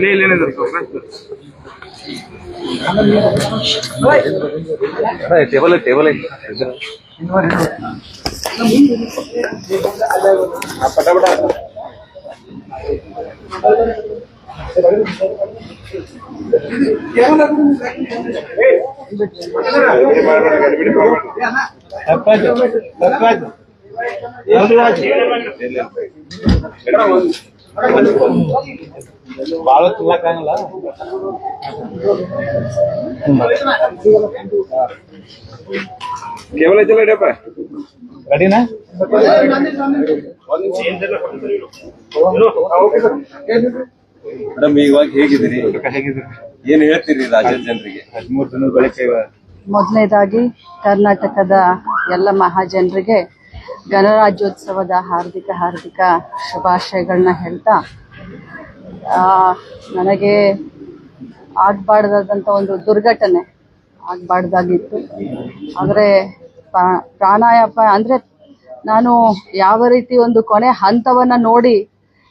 ले लेने दो अरे टेबल है टेबल है फटाफट తప్పదు తప్పదు బాగా తిల్లకాంగలా కేవలం ఇచ్చలే డబ్బా రెడీనా ఓకే సార్ ಮೇಡಮ್ ಇವಾಗ ಹೇಗಿದ್ದೀರಿ? ಏನ್ ಹೇಳ್ತೀರಿ ರಾಜ್ಯದ ಜನರಿಗೆ? ಹದಿಮೂರು ದಿನದ ಬಳಿಕ ಮೊದಲನೇದಾಗಿ ಕರ್ನಾಟಕದ ಎಲ್ಲ ಮಹಾಜನರಿಗೆ ಗಣರಾಜ್ಯೋತ್ಸವದ ಹಾರ್ದಿಕ ಹಾರ್ದಿಕ ಶುಭಾಶಯಗಳನ್ನ ಹೇಳ್ತಾ ಆ, ನನಗೆ ಆಗಬಾರ್ದಾದಂಥ ಒಂದು ದುರ್ಘಟನೆ ಆಗಬಾರ್ದಾಗಿತ್ತು. ಆದರೆ ಪ್ರಾಣಾಯಾಮ ಅಂದರೆ ನಾನು ಯಾವ ರೀತಿ ಒಂದು ಕೊನೆ ಹಂತವನ್ನು ನೋಡಿ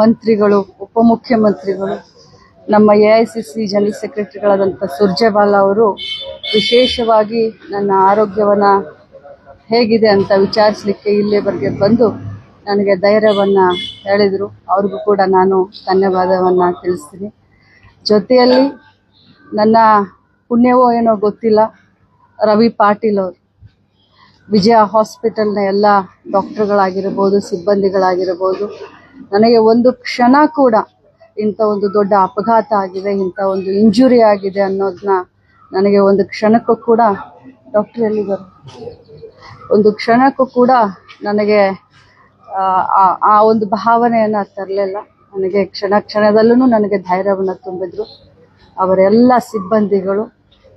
ಮಂತ್ರಿಗಳು, ಉಪಮುಖ್ಯಮಂತ್ರಿಗಳು, ನಮ್ಮ A I C C general ಸೆಕ್ರೆಟರಿಗಳಾದಂಥ Surjewala ಅವರು ವಿಶೇಷವಾಗಿ ನನ್ನ ಆರೋಗ್ಯವನ್ನು ಹೇಗಿದೆ ಅಂತ ವಿಚಾರಿಸಲಿಕ್ಕೆ ಇಲ್ಲಿವರೆಗೆ ಬಂದು ನನಗೆ ಧೈರ್ಯವನ್ನು ಹೇಳಿದರು. ಅವ್ರಿಗೂ ಕೂಡ ನಾನು ಧನ್ಯವಾದವನ್ನು ತಿಳಿಸ್ತೀನಿ. ಜೊತೆಯಲ್ಲಿ ನನ್ನ ಪುಣ್ಯವೋ ಏನೋ ಗೊತ್ತಿಲ್ಲ, ರವಿ ಪಾಟೀಲ್ ಅವರು. ವಿಜಯ ಹಾಸ್ಪಿಟಲ್ನ ಎಲ್ಲ ಡಾಕ್ಟರ್ಗಳಾಗಿರ್ಬೋದು, ಸಿಬ್ಬಂದಿಗಳಾಗಿರ್ಬೋದು ನನಗೆ ಒಂದು ಕ್ಷಣ ಕೂಡ ಇಂಥ ಒಂದು ದೊಡ್ಡ ಅಪಘಾತ ಆಗಿದೆ ಇಂಥ ಒಂದು ಇಂಜುರಿ ಆಗಿದೆ ಅನ್ನೋದನ್ನ ನನಗೆ ಒಂದು ಕ್ಷಣಕ್ಕೂ ಕೂಡ ಡಾಕ್ಟರ್ ಎಲ್ಲಿದ್ದಾರೆ? ಒಂದು ಕ್ಷಣಕ್ಕೂ ಕೂಡ ನನಗೆ ಆ, ಒಂದು ಭಾವನೆಯನ್ನು ತರಲಿಲ್ಲ. ನನಗೆ ಕ್ಷಣ ಕ್ಷಣದಲ್ಲೂ ನನಗೆ ಧೈರ್ಯವನ್ನು ತುಂಬಿದ್ರು. ಅವರೆಲ್ಲ ಸಿಬ್ಬಂದಿಗಳು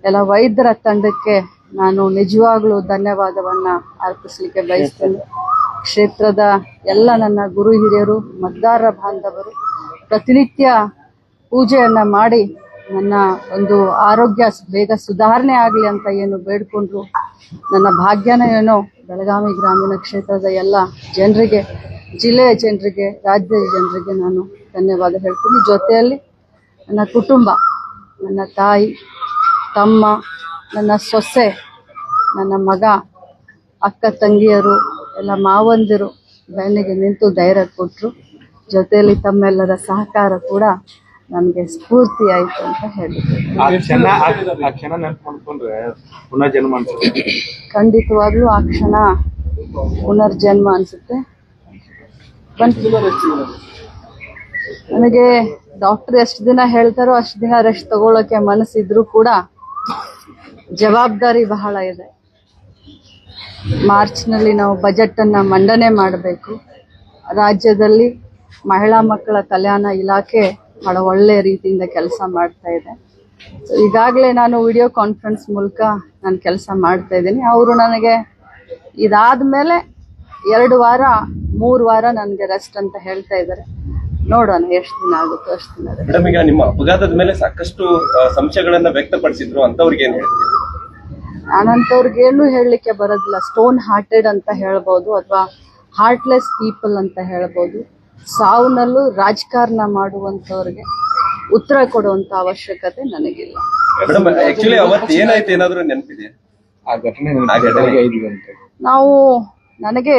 ಎಲ್ಲ ವೈದ್ಯರ ತಂಡಕ್ಕೆ ನಾನು ನಿಜವಾಗ್ಲೂ ಧನ್ಯವಾದವನ್ನು ಅರ್ಪಿಸಲಿಕ್ಕೆ ಬಯಸ್ತೇನೆ. ಕ್ಷೇತ್ರದ ಎಲ್ಲ ನನ್ನ ಗುರು ಹಿರಿಯರು ಮತದಾರ ಬಾಂಧವರು, ಪ್ರತಿನಿತ್ಯ ಪೂಜೆಯನ್ನು ಮಾಡಿ ನನ್ನ ಒಂದು ಆರೋಗ್ಯ ಬೇಗ ಸುಧಾರಣೆ ಆಗಲಿ ಅಂತ ಏನು ಬೇಡ್ಕೊಂಡ್ರು, ನನ್ನ ಭಾಗ್ಯನ ಏನೋ ಬೆಳಗಾವಿ ಗ್ರಾಮೀಣ ಕ್ಷೇತ್ರದ ಎಲ್ಲ ಜನರಿಗೆ, ಜಿಲ್ಲೆಯ ಜನರಿಗೆ, ರಾಜ್ಯದ ಜನರಿಗೆ ನಾನು ಧನ್ಯವಾದ ಹೇಳ್ತೀನಿ. ಜೊತೆಯಲ್ಲಿ ನನ್ನ ಕುಟುಂಬ, ನನ್ನ ತಾಯಿ, ತಮ್ಮ, ನನ್ನ ಸೊಸೆ, ನನ್ನ ಮಗ, ಅಕ್ಕ, ತಂಗಿಯರು ಎಲ್ಲ ಮಾವಂದಿರು ಬೆನ್ನಿಗೆ ನಿಂತು ಧೈರ್ಯ ಕೊಟ್ಟರು ಜೊತೆಯಲ್ಲಿ ತಮ್ಮೆಲ್ಲರ ಸಹಕಾರ ಕೂಡ ನಮಗೆ ಸ್ಫೂರ್ತಿ ಆಯಿತು ಅಂತ ಹೇಳಿದ್ರು. ಖಂಡಿತವಾಗ್ಲೂ ಆ ಕ್ಷಣ ಪುನರ್ಜನ್ಮ ಅನಿಸುತ್ತೆ. ನನಗೆ ಡಾಕ್ಟರ್ ಎಷ್ಟು ದಿನ ಹೇಳ್ತಾರೋ ಅಷ್ಟು ದಿನ ರೆಸ್ಟ್ ತಗೊಳ್ಳೋಕೆ ಮನಸ್ಸಿದ್ರು ಕೂಡ ಜವಾಬ್ದಾರಿ ಬಹಳ ಇದೆ. ಮಾರ್ಚ್ನಲ್ಲಿ ನಾವು ಬಜೆಟನ್ನು ಮಂಡನೆ ಮಾಡಬೇಕು. ರಾಜ್ಯದಲ್ಲಿ ಮಹಿಳಾ ಮಕ್ಕಳ ಕಲ್ಯಾಣ ಇಲಾಖೆ ಬಹಳ ಒಳ್ಳೆಯ ರೀತಿಯಿಂದ ಕೆಲಸ ಮಾಡ್ತಾ ಇದೆ. ಸೊ ಈಗಾಗಲೇ ನಾನು ವಿಡಿಯೋ ಕಾನ್ಫರೆನ್ಸ್ ಮೂಲಕ ನಾನು ಕೆಲಸ ಮಾಡ್ತಾ ಇದ್ದೀನಿ. ಅವರು ನನಗೆ ಇದಾದ ಮೇಲೆ ಎರಡು ವಾರ, ಮೂರು ವಾರ ನನಗೆ ರೆಸ್ಟ್ ಅಂತ ಹೇಳ್ತಾ ಇದ್ದಾರೆ. ನೋಡೋಣ ಎಷ್ಟು ದಿನ ಆಗುತ್ತೋ ಅಷ್ಟು ದಿನ. ಅಪಘಾತದ ಮೇಲೆ ಸಾಕಷ್ಟು ಸಂಶಯಗಳನ್ನ ವ್ಯಕ್ತಪಡಿಸಿದ್ರು ಅಂತವ್ರಿಗೆ ಏನ್ ಹೇಳ್ತೀರಿ? ನಾನಂತವ್ರಿಗೆ ಏನು ಹೇಳಲಿಕ್ಕೆ ಬರೋದಿಲ್ಲ. ಸ್ಟೋನ್ ಹಾರ್ಟೆಡ್ ಅಂತ ಹೇಳ್ಬೋದು ಅಥವಾ ಹಾರ್ಟ್ಲೆಸ್ ಪೀಪಲ್ ಅಂತ ಹೇಳ್ಬೋದು. ಸಾವುನಲ್ಲೂ ರಾಜಕಾರಣ ಮಾಡುವಂಥವ್ರಿಗೆ ಉತ್ತರ ಕೊಡುವಂಥ ಅವಶ್ಯಕತೆ ನನಗಿಲ್ಲ. ನಾವು ನನಗೆ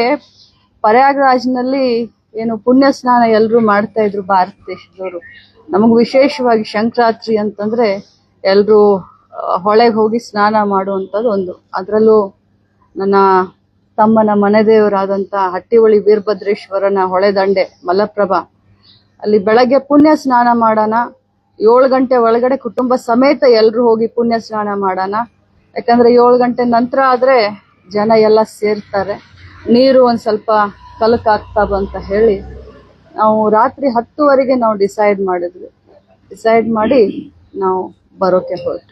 ಪ್ರಯಾಗ್ರಾಜ್ನಲ್ಲಿ ಏನು ಪುಣ್ಯ ಸ್ನಾನ ಎಲ್ಲರೂ ಮಾಡ್ತಾ ಇದ್ರು ಭಾರತ ದೇಶದವರು. ನಮಗೆ ವಿಶೇಷವಾಗಿ ಸಂಕ್ರಾಂತಿ ಅಂತಂದ್ರೆ ಎಲ್ಲರೂ ಹೊಳೆಗೆ ಹೋಗಿ ಸ್ನಾನ ಮಾಡುವಂಥದ್ದು ಒಂದು. ಅದರಲ್ಲೂ ನನ್ನ ತಮ್ಮನ ಮನೆದೇವರಾದಂಥ ಹಟ್ಟಿಹೊಳಿ ವೀರಭದ್ರೇಶ್ವರನ ಹೊಳೆ ದಂಡೆ, ಮಲಪ್ರಭಾ. ಅಲ್ಲಿ ಬೆಳಗ್ಗೆ ಪುಣ್ಯ ಸ್ನಾನ ಮಾಡೋಣ, ಏಳು ಗಂಟೆ ಒಳಗಡೆ ಕುಟುಂಬ ಸಮೇತ ಎಲ್ಲರೂ ಹೋಗಿ ಪುಣ್ಯ ಸ್ನಾನ ಮಾಡೋಣ. ಯಾಕಂದ್ರೆ ಏಳು ಗಂಟೆ ನಂತರ ಆದ್ರೆ ಜನ ಎಲ್ಲ ಸೇರ್ತಾರೆ. ನೀರು ಒಂದ್ ಸ್ವಲ್ಪ ಕಲಕಾಗ್ತಾ ಅಂತ ಹೇಳಿ ನಾವು ರಾತ್ರಿ ಹತ್ತುವರೆಗೆ ನಾವು ಡಿಸೈಡ್ ಮಾಡಿದ್ವಿ. ಡಿಸೈಡ್ ಮಾಡಿ ನಾವು ಬರೋಕೆ ಹೊರಟು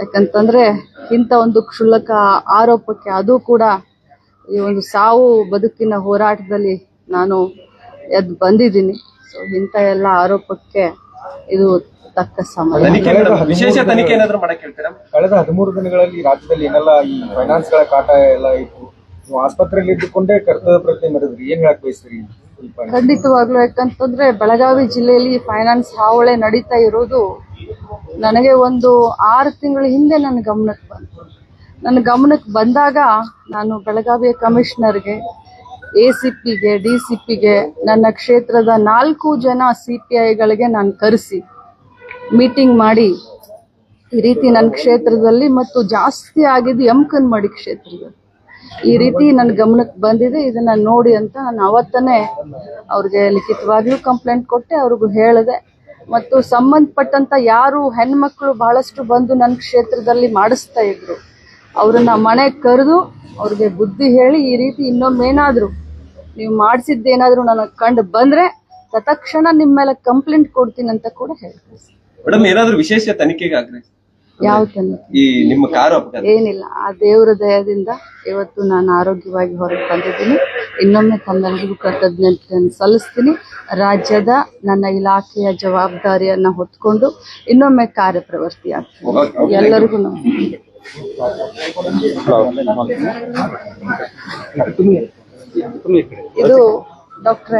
ಯಾಕಂತಂದ್ರೆ ಇಂಥ ಒಂದು ಕ್ಷುಲ್ಲಕ ಆರೋಪಕ್ಕೆ ಅದು ಕೂಡ ಈ ಒಂದು ಸಾವು ಬದುಕಿನ ಹೋರಾಟದಲ್ಲಿ ನಾನು ಎದ್ದು ಬಂದಿದ್ದೀನಿ. ಸೊ ಇಂಥ ಎಲ್ಲ ಆರೋಪಕ್ಕೆ ಇದು ತಕ್ಕ ಸಮಯ. ವಿಶೇಷ ತನಿಖೆ ಏನಾದ್ರು ಮಾಡಕ್ ಹೇಳ್ತೀರಾ? ಕಳೆದ ಹದಿಮೂರು ದಿನಗಳಲ್ಲಿ ರಾಜ್ಯದಲ್ಲಿ ಏನೆಲ್ಲ ಈ ಫೈನಾನ್ಸ್ಗಳ ಕಾಟ ಎಲ್ಲ ಇತ್ತು? ನೀವು ಆಸ್ಪತ್ರೆಯಲ್ಲಿ ಇದ್ದುಕೊಂಡೇ ಕರ್ತವ್ಯ ಪ್ರಜ್ಞೆ ಮೆರೆದ್ರಿ. ಏನ್ ಹೇಳಕ್ ಬಯಸ್ತೀರಿ ಖಂಡಿತವಾಗ್ಲೂ ಯಾಕಂತಂದ್ರೆ ಬೆಳಗಾವಿ ಜಿಲ್ಲೆಯಲ್ಲಿ ಫೈನಾನ್ಸ್ ಹಾವಳೆ ನಡೀತಾ ಇರೋದು ನನಗೆ ಒಂದು ಆರು ತಿಂಗಳ ಹಿಂದೆ ನನ್ನ ಗಮನಕ್ಕೆ ಬಂತು. ನನ್ನ ಗಮನಕ್ಕೆ ಬಂದಾಗ ನಾನು ಬೆಳಗಾವಿಯ ಕಮಿಷನರ್ಗೆ ಎ ಸಿ ಪಿಗೆ ಡಿ ಸಿ ಪಿಗೆ ನನ್ನ ಕ್ಷೇತ್ರದ ನಾಲ್ಕು ಜನ ಸಿ ಪಿ ಐಗಳಿಗೆ ನಾನು ಕರೆಸಿ ಮೀಟಿಂಗ್ ಮಾಡಿ, ಈ ರೀತಿ ನನ್ನ ಕ್ಷೇತ್ರದಲ್ಲಿ ಮತ್ತು ಜಾಸ್ತಿ ಆಗಿದ್ದು ಯಮಕನ್ಮಡಿ ಕ್ಷೇತ್ರದಲ್ಲಿ. ಈ ರೀತಿ ನನ್ನ ಗಮನಕ್ಕೆ ಬಂದಿದೆ. ಇದನ್ನ ನೋಡಿ ಅಂತ ನಾನು ಅವತ್ತನೇ ಅವ್ರಿಗೆ ಲಿಖಿತವಾಗಿಯೂ ಕಂಪ್ಲೇಂಟ್ ಕೊಟ್ಟೆ. ಅವ್ರಿಗೂ ಹೇಳಿದೆ. ಮತ್ತು ಸಂಬಂಧಪಟ್ಟಂತ ಯಾರು ಹೆಣ್ಮಕ್ಳು ಬಹಳಷ್ಟು ಬಂದು ನನ್ನ ಕ್ಷೇತ್ರದಲ್ಲಿ ಮಾಡಿಸ್ತಾ ಇದ್ರು. ಅವ್ರನ್ನ ಮನೆ ಕರೆದು ಅವ್ರಿಗೆ ಬುದ್ಧಿ ಹೇಳಿ ಈ ರೀತಿ ಇನ್ನೊಮ್ಮೇನಾದ್ರು ನೀವು ಮಾಡಿಸಿದ್ದೇನಾದ್ರು ನನಗೆ ಕಂಡು ಬಂದ್ರೆ ತತ್ಕ್ಷಣ ನಿಮ್ಮ ಮೇಲೆ ಕಂಪ್ಲೇಂಟ್ ಕೊಡ್ತೀನಿ ಅಂತ ಕೂಡ ಹೇಳ್ತೀನಿ. ಮೇಡಮ್ ಏನಾದ್ರು ವಿಶೇಷ ತನಿಖೆಗೆ ಆಗ್ರಹಿಸಿ ಯಾವ ತನಿಖೆ? ಈ ನಿಮ್ಮ ಕಾರು ಏನಿಲ್ಲ. ಆ ದೇವರ ದಯದಿಂದ ಇವತ್ತು ನಾನು ಆರೋಗ್ಯವಾಗಿ ಹೊರಗೆ ಬಂದಿದ್ದೀನಿ. ಇನ್ನೊಮ್ಮೆ ತಮ್ಮೆಲ್ಲರಿಗೂ ಕೃತಜ್ಞತೆಯನ್ನು ಸಲ್ಲಿಸ್ತೀನಿ ರಾಜ್ಯದ ನನ್ನ ಇಲಾಖೆಯ ಜವಾಬ್ದಾರಿಯನ್ನ ಹೊತ್ಕೊಂಡು ಇನ್ನೊಮ್ಮೆ ಕಾರ್ಯಪ್ರವೃತ್ತಿ ಆಗ್ತೀನಿ ಎಲ್ಲರಿಗೂ ನಮಸ್ಕಾರ ಇದು ಡಾಕ್ಟ್ರೆ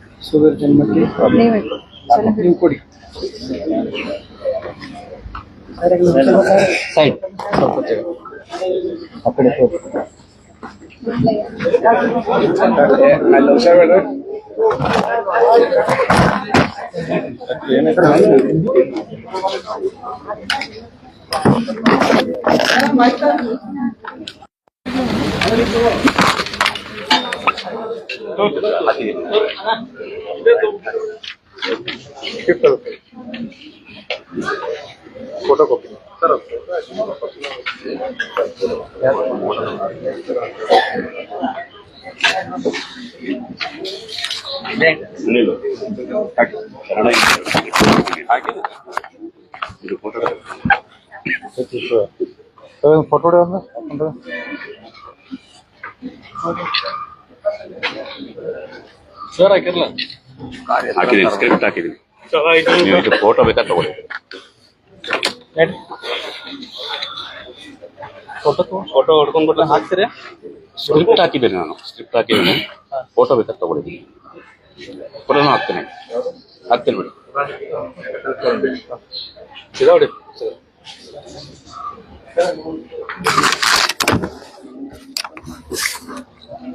ಸುಗರ್ ಜನ್ಮಕ್ಕೆ ನೀವೇ ಚೆನ್ನಾಗಿ ನೀವು ಕೊಡಿ ಸೈಡ್ ಸ್ವಲ್ಪ ಜಾಗ. ಆ ಕಡೆ ಹೋಗಿ ಅಲ್ಲಿ ಹುಷಾರ್ ಫೋಟೋ ಕಾಪಿ ಫೋಟೋ ಒಂದು ಸರ್ ಹಾಕಿರ್ಲ ಹಾಕಿದೀನಿ ಸ್ಕ್ರಿಪ್ಟ್ ಹಾಕಿದೀನಿ ನೀವು ಇದು ಫೋಟೋ ಬೇಕಾದ್ರೆ ತಗೊಳ್ಳಿ ಫೋಟೋ ಫೋಟೋ ಹೊಡ್ಕೊಂಡ್ಬಿಟ್ರೆ ಹಾಕ್ತೀರಾ ಸ್ಕ್ರಿಪ್ಟ್ ಹಾಕಿದ್ದೀನಿ ನಾನು ಸ್ಕ್ರಿಪ್ಟ್ ಹಾಕಿದ್ದೀನಿ ಫೋಟೋ ಬೇಕಾದ್ರೆ ತಗೊಳ್ಳಿ ಫೋಟೋನು ಹಾಕ್ತೀನಿ ಹಾಕ್ತೀನಿ ಬಿಡಿ ಇದಾವ್ರಿ ಮೊದಲನೇದಾಗಿ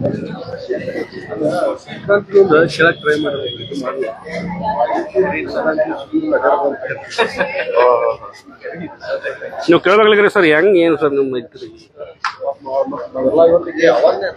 ಶುಭಾಶಯಗಳನ್ನ ಕೇಳಕ್ ಟ್ರೈ ಮಾಡಬೇಕು ನೀವು ಕೇಳೋದಾಗ್ಲಿಕ್ಕೆ ಸರ್, ಹೆಂಗ್ ಏನು ಸರ್ ನಿಮ್ಮ ಮೈತ್ರಿ ಇದ್ರೋ ಮನೆಗೆ ಅವಾಗನೇ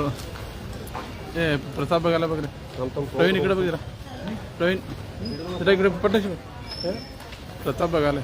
ए प्रताप बघायला बघ रे. प्रवीण इकडे बघ रा प्रवीण इकडे प्रताप बघायला